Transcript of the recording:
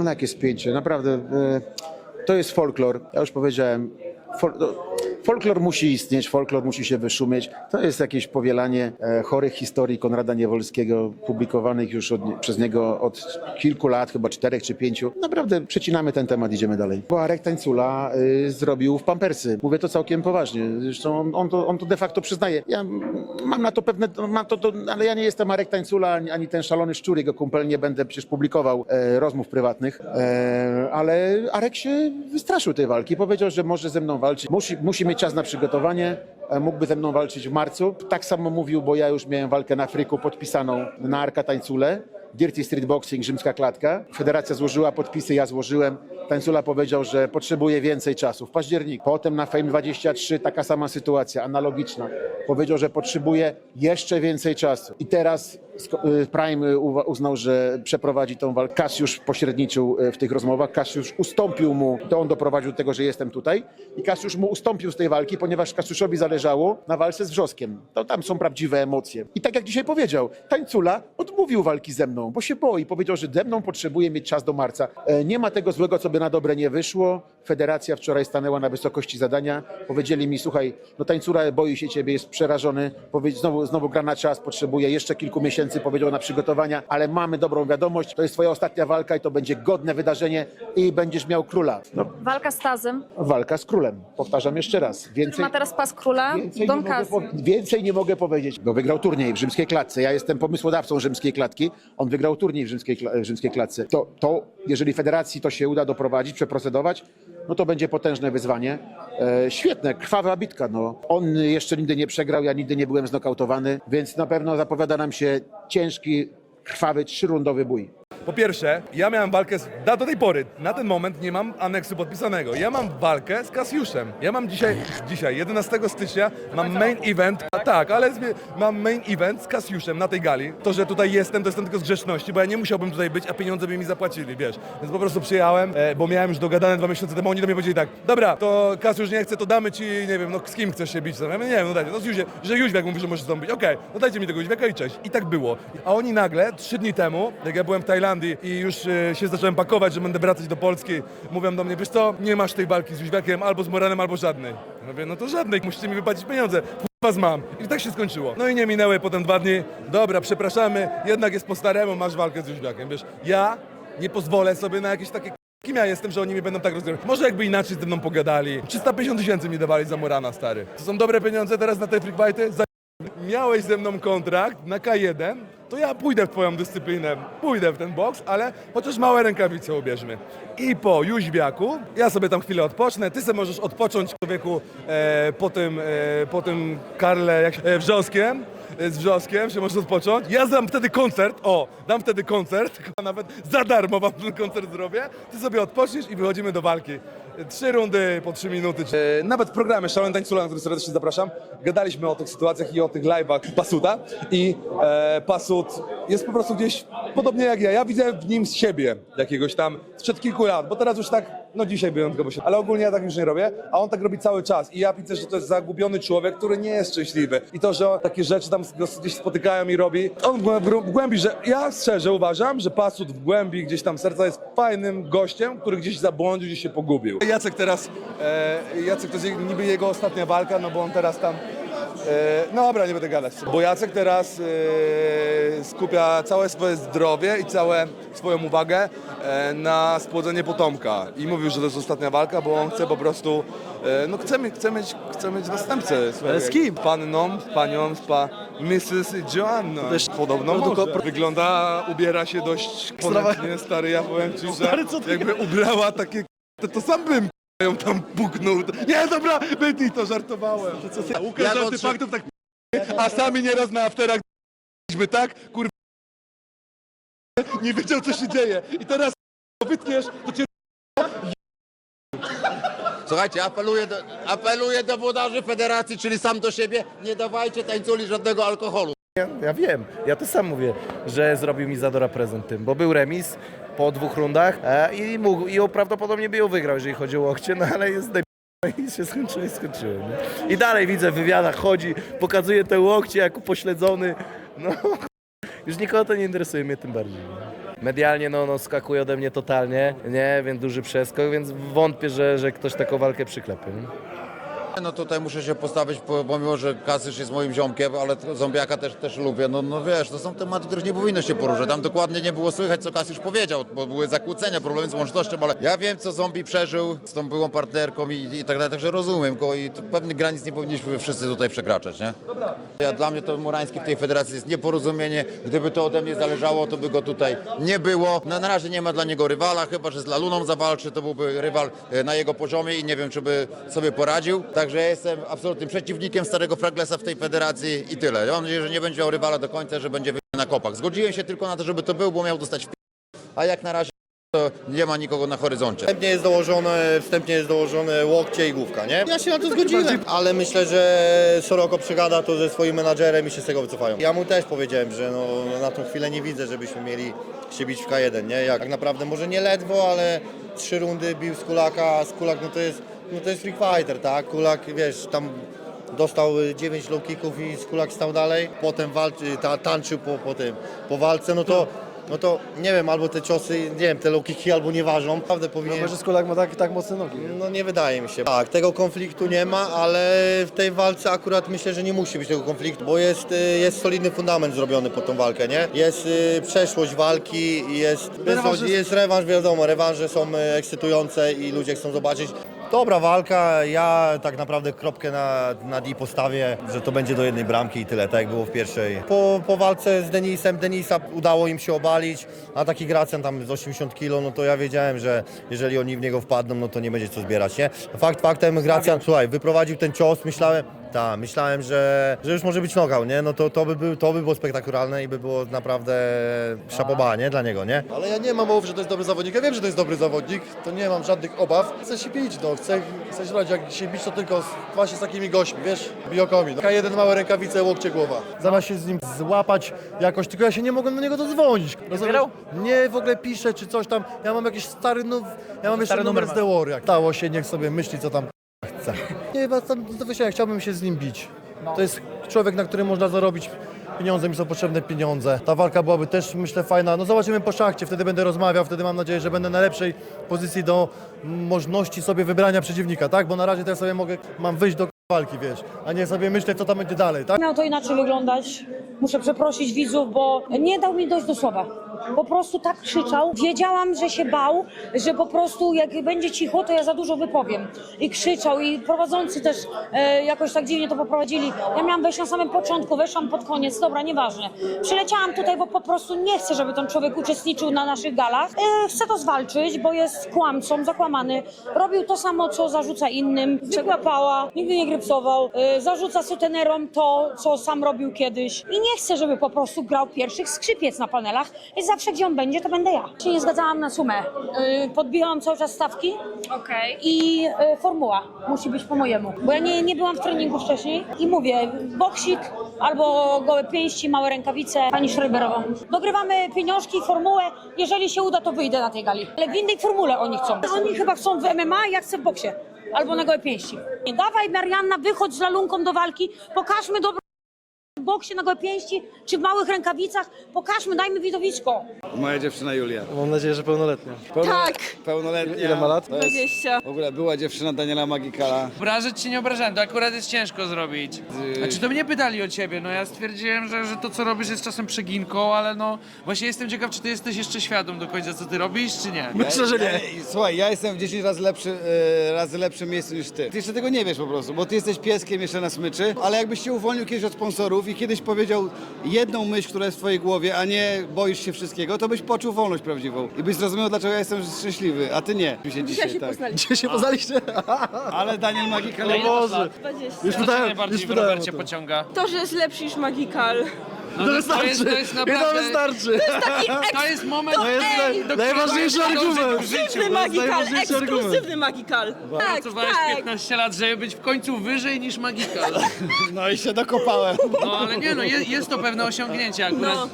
No, jakie spięcie, naprawdę. e, To jest folklor. Ja już powiedziałem. Fol, no, folklor musi istnieć, folklor musi się wyszumieć. To jest jakieś powielanie e, chorych historii Konrada Niewolskiego, publikowanych już od, przez niego od kilku lat, chyba czterech czy pięciu. Naprawdę przecinamy ten temat, idziemy dalej. Bo Arek Tańcula y, zrobił w Pampersy. Mówię to całkiem poważnie. Zresztą on, on, to, on to de facto przyznaje. Ja mam na to pewne, mam to, to, ale ja nie jestem Arek Tańcula, ani, ani ten szalony szczur, jego kumpel, nie będę przecież publikował e, rozmów prywatnych, e, ale Arek się wystraszył tej walki. Powiedział, że może ze mną walczyć. Musi, musi mieć czas na przygotowanie. e, Mógłby ze mną walczyć w marcu. Tak samo mówił, bo ja już miałem walkę na Fryku podpisaną na Arka Tańcule. Dirty Street Boxing, rzymska klatka. Federacja złożyła podpisy, ja złożyłem. Tańcula powiedział, że potrzebuje więcej czasu. W październiku. Potem na Fame 23 taka sama sytuacja, analogiczna. Powiedział, że potrzebuje jeszcze więcej czasu. I teraz y, Prime uznał, że przeprowadzi tą walkę. Kasiusz pośredniczył y, w tych rozmowach. Kasiusz ustąpił mu, to on doprowadził do tego, że jestem tutaj. I Kasiusz mu ustąpił z tej walki, ponieważ Kasiuszowi zależało na walce z Wrzoskiem. To tam są prawdziwe emocje. I tak jak dzisiaj powiedział, Tańcula odmówił walki ze mną, bo się boi. Powiedział, że ze mną potrzebuje mieć czas do marca. E, Nie ma tego złego, co by na dobre nie wyszło. Federacja wczoraj stanęła na wysokości zadania. Powiedzieli mi, słuchaj, no Tańcula boi się ciebie, jest przerażony. Powiedz, znowu, znowu gra na czas, potrzebuje jeszcze kilku miesięcy, powiedział na przygotowania, ale mamy dobrą wiadomość. To jest twoja ostatnia walka i to będzie godne wydarzenie i będziesz miał króla. No, Walka z Tazem, walka z królem. Powtarzam jeszcze raz. Więcej, ma teraz pas króla, Więcej nie, Don mogę, po- więcej nie mogę powiedzieć, bo wygrał turniej w rzymskiej klatce. Ja jestem pomysłodawcą rzymskiej klatki. On wygrał turniej w rzymskiej, kla- w rzymskiej klatce. To, to, jeżeli federacji to się uda doprowadzić, przeprocedować, no to będzie potężne wyzwanie. E, świetne, krwawa bitka. No. On jeszcze nigdy nie przegrał, ja nigdy nie byłem znokautowany, więc na pewno zapowiada nam się ciężki, krwawy, trzyrundowy bój. Po pierwsze, ja miałem walkę z, da, do tej pory, na ten moment nie mam aneksu podpisanego. Ja mam walkę z Kasiuszem. Ja mam dzisiaj, dzisiaj 11 stycznia, mam main event, a tak, ale zmi- mam main event z Kasiuszem na tej gali. To, że tutaj jestem, to jestem tylko z grzeczności, bo ja nie musiałbym tutaj być, a pieniądze by mi zapłacili, wiesz. Więc po prostu przyjechałem, e, bo miałem już dogadane dwa miesiące temu, oni do mnie powiedzieli tak, dobra, to Kasiusz nie chce, to damy ci, nie wiem, no z kim chcesz się bić? Ja mówię, nie wiem, no dajcie, no z Jóźwiem, że Jóźwiak mówi, że możesz zdobyć, okej, no dajcie mi tego Jóźwiaka i cześć. I tak było. A oni nagle, trzy dni temu, jak ja byłem w Tajlandii i już e, się zacząłem pakować, że będę wracać do Polski, mówią do mnie, wiesz co, nie masz tej walki z Jóźwiakiem, albo z Moranem, albo żadnej. Ja mówię, no to żadnej, musicie mi wypłacić pieniądze. Was mam. I tak się skończyło. No i nie minęły potem dwa dni. Dobra, przepraszamy, jednak jest po staremu, masz walkę z Jóźwiakiem. Wiesz, ja nie pozwolę sobie na jakieś takie Kim ja jestem, że oni mnie będą tak rozgrywać? Może jakby inaczej ze mną pogadali. 350 tysięcy mi dawali za Morana, stary. To są dobre pieniądze teraz na te free fighty? Za... Miałeś ze mną kontrakt na K1, to ja pójdę w twoją dyscyplinę, pójdę w ten boks, ale chociaż małe rękawice ubierzmy. I po Jóźwiaku, ja sobie tam chwilę odpocznę, ty sobie możesz odpocząć człowieku e, po tym, e, po tym Karle jak, e, z wrzoskiem, że możesz odpocząć. Ja dam wtedy koncert, o, dam wtedy koncert, nawet za darmo wam ten koncert zrobię. Ty sobie odpoczniesz i wychodzimy do walki. Trzy rundy po trzy minuty. E, nawet w programie Szalony Tańcula, na który serdecznie zapraszam, gadaliśmy o tych sytuacjach i o tych live'ach Pasuta i e, Pasut jest po prostu gdzieś podobnie jak ja. Ja widzę w nim siebie jakiegoś tam sprzed kilku lat, bo teraz już tak, no dzisiaj wyjątkowo się, ale ogólnie ja tak już nie robię, a on tak robi cały czas i ja widzę, że to jest zagubiony człowiek, który nie jest szczęśliwy i to, że on takie rzeczy tam gdzieś spotykają i robi, on w głę- w głębi, że ja szczerze uważam, że Pasut w głębi gdzieś tam serca jest fajnym gościem, który gdzieś zabłądził, gdzieś się pogubił. Jacek teraz, e, Jacek to jest niby jego ostatnia walka, no bo on teraz tam E, no dobra, nie będę gadać. Bo Jacek teraz e, skupia całe swoje zdrowie i całe swoją uwagę e, na spłodzenie potomka. I mówił, że to jest ostatnia walka, bo on chce po prostu, e, no chce, mieć- chce, mieć, chce mieć następcę. swojego. z kim? Panną, z panią, z pa, Mrs. Joanna. też Podobno produko- może. Wygląda, ubiera się dość ponadnie, stary, ja powiem ci, że Stary, co ty jakby ubrała takie to, to sam bym ją tam puknął. Nie, dobra, wytnij to, żartowałem. Łukasz Ja go żarty trzy- faktów tak a sami nieraz na afterach byliśmy tak, kurwa, nie wiedział co się dzieje. I teraz wytniesz, to cię Słuchajcie, apeluję do, apeluję do włodarzy federacji, czyli sam do siebie, nie dawajcie tańculi żadnego alkoholu. Ja, ja wiem, ja to sam mówię, że zrobił mi Zadora prezent tym, bo był remis po dwóch rundach e, i mógł, i prawdopodobnie by ją wygrał, jeżeli chodzi o łokcie, no ale jest. I się skończyło i skończyło. Nie? I dalej widzę w wywiadach, chodzi, pokazuje te łokcie jako pośledzony. No, już nikogo to nie interesuje, mnie tym bardziej. Nie? Medialnie no, no skakuje ode mnie totalnie, nie, więc duży przeskok, więc wątpię, że, że ktoś taką walkę przyklepie. Nie? No tutaj muszę się postawić, po- pomimo że Kasysz jest moim ziomkiem, ale zombiaka też, też lubię. No, no wiesz, to są tematy, których nie powinno się poruszać. Tam dokładnie nie było słychać, co Kasysz powiedział, bo były zakłócenia, problemy z łącznością, ale ja wiem, co zombie przeżył z tą byłą partnerką i, i tak dalej, także rozumiem go i pewnych granic nie powinniśmy wszyscy tutaj przekraczać, nie? Ja, dla mnie to Murański w tej federacji jest nieporozumienie. Gdyby to ode mnie zależało, to by go tutaj nie było. No, na razie nie ma dla niego rywala, chyba że z Laluną zawalczy, to byłby rywal e, na jego poziomie i nie wiem, czy by sobie poradził. Także ja jestem absolutnym przeciwnikiem starego Fraglesa w tej federacji i tyle. Ja mam nadzieję, że nie będzie miał rywala do końca, że będzie na kopach. Zgodziłem się tylko na to, żeby to był, bo miał dostać w a jak na razie to nie ma nikogo na horyzoncie. Wstępnie jest dołożone, wstępnie jest dołożone łokcie i główka, nie? Ja się na to zgodziłem, ale myślę, że Soroko przegada to ze swoim menadżerem i się z tego wycofają. Ja mu też powiedziałem, że no, na tą chwilę nie widzę, żebyśmy mieli się bić w K1, nie? Jak tak naprawdę może nie ledwo, ale trzy rundy bił z Kulaka, a z Kulak no to jest, no to jest freak fighter, tak? Kulak, wiesz, tam dostał 9 low kicków i Skulak stał dalej, potem walczy, ta, tańczył po, po tym, po walce, no to, no to nie wiem, albo te ciosy, nie wiem, te low kicki albo nie ważą. Naprawdę powinien... Że Skolak ma tak, tak mocne nogi. No nie wydaje mi się. Tak, tego konfliktu nie ma, ale w tej walce akurat myślę, że nie musi być tego konfliktu, bo jest, y, jest solidny fundament zrobiony pod tą walkę, nie? Jest y, przeszłość walki, jest, Rewanż jest- jest rewanż, wiadomo, rewanże są y, ekscytujące i ludzie chcą zobaczyć. Dobra walka, ja tak naprawdę kropkę na, na D postawię, że to będzie do jednej bramki i tyle, tak jak było w pierwszej. Po, po walce z Denisem, Denisa udało im się obalić, a taki Gracjan tam z 80 kg, no to ja wiedziałem, że jeżeli oni w niego wpadną, no to nie będzie co zbierać, nie? Fakt faktem, Gracjan, słuchaj, wyprowadził ten cios, myślałem, tak, myślałem, że, że już może być nogał, nie? No to, to, by był, to by było spektakularne i by było naprawdę szapoba, nie? Dla niego, nie? Ale ja nie mam mowy, że to jest dobry zawodnik. Ja wiem, że to jest dobry zawodnik. To nie mam żadnych obaw. Chcę się bić, no. Chcę, chcę się brać. Jak się bić, to tylko z, właśnie z takimi gośćmi, wiesz? Biokami. No. K1 małe rękawice, łokcie, głowa. Zamiast się z nim złapać jakoś, tylko ja się nie mogłem do niego dodzwonić. Rozumiesz? Nie, w ogóle pisze czy coś tam. Ja mam jakiś stary, no, ja mam jeszcze numer z The War. Jak stało się, niech sobie myśli, co tam chce. Nie, was tam, ja chciałbym się z nim bić. To jest człowiek, na którym można zarobić pieniądze, mi są potrzebne pieniądze. Ta walka byłaby też, myślę, fajna. No zobaczymy po szachcie, wtedy będę rozmawiał, wtedy mam nadzieję, że będę na lepszej pozycji do możliwości sobie wybrania przeciwnika, tak? Bo na razie ja sobie mogę, mam wyjść do walki, wiesz, a nie sobie myśleć, co tam będzie dalej, tak? Miało to inaczej wyglądać. Muszę przeprosić widzów, bo nie dał mi dojść do słowa. Po prostu tak krzyczał. Wiedziałam, że się bał, że po prostu jak będzie cicho, to ja za dużo wypowiem. I krzyczał i prowadzący też e, jakoś tak dziwnie to poprowadzili. Ja miałam wejść na samym początku, weszłam pod koniec, dobra, nieważne. Przyleciałam tutaj, bo po prostu nie chcę, żeby ten człowiek uczestniczył na naszych galach. E, chcę to zwalczyć, bo jest kłamcą, zakłamany. Robił to samo, co zarzuca innym. Zwykła pała, nigdy nie grypsował. E, zarzuca sutenerom to, co sam robił kiedyś. I nie chcę, żeby po prostu grał pierwszych skrzypiec na panelach. I zawsze, gdzie on będzie, to będę ja. Się nie zgadzałam na sumę. E, podbijałam cały czas stawki Okej. i e, formuła musi być po mojemu. Bo ja nie, nie byłam w treningu wcześniej i mówię, boksik albo gołe pięści, małe rękawice, pani Schreiberową. Dogrywamy pieniążki, formułę, jeżeli się uda, to wyjdę na tej gali. Ale w innej formule oni chcą. Oni chyba chcą w MMA, ja chcę w boksie. Albo na gołe pięści. Dawaj Marianna, wychodź z lalunką do walki, pokażmy dobro w boksie na gołe pięści, czy w małych rękawicach, pokażmy, dajmy widowisko. Moja dziewczyna Julia. Mam nadzieję, że pełnoletnia. Pełno, Tak. Pełnoletnia. Ile ma lat? To jest 20. w ogóle była dziewczyna Daniela Magikala. Obrażać się nie obrażałem, to akurat jest ciężko zrobić. Znaczy to mnie pytali o ciebie, no ja stwierdziłem, że, że to co robisz jest czasem przeginką, ale no właśnie jestem ciekaw, czy ty jesteś jeszcze świadom do końca co ty robisz, czy nie? Myślę, że nie. Słuchaj, ja jestem w 10 razy lepszy, e, razy lepszym miejscu niż ty. Ty jeszcze tego nie wiesz po prostu, bo ty jesteś pieskiem jeszcze na smyczy, ale jakbyś się uwolnił kiedyś od sponsorów i kiedyś powiedział jedną myśl, która jest w twojej głowie, a nie boisz się wszystkiego, to byś poczuł wolność prawdziwą i byś zrozumiał, dlaczego ja jestem szczęśliwy, a ty nie. Mi się dzisiaj, tak. Gdzie się poznaliście? Ale Daniel Magikal... No Boże. Już Co cię pytałem, najbardziej już w pytałem o Robercie to. pociąga? To, że jest lepszy niż Magical. No To to, wystarczy. jest, to jest I naprawdę... to wystarczy. To jest moment, To jest naj- do którego najważniejszy należy dążyć argument. w życiu. Ekskluzywny To jest Magical, najważniejszy argument. ekskluzywny Magical. Tak, Pracowałeś tak. 15 lat, żeby być w końcu wyżej niż Magical. No i się dokopałem. No ale nie no, jest, jest to pewne osiągnięcie akurat. No.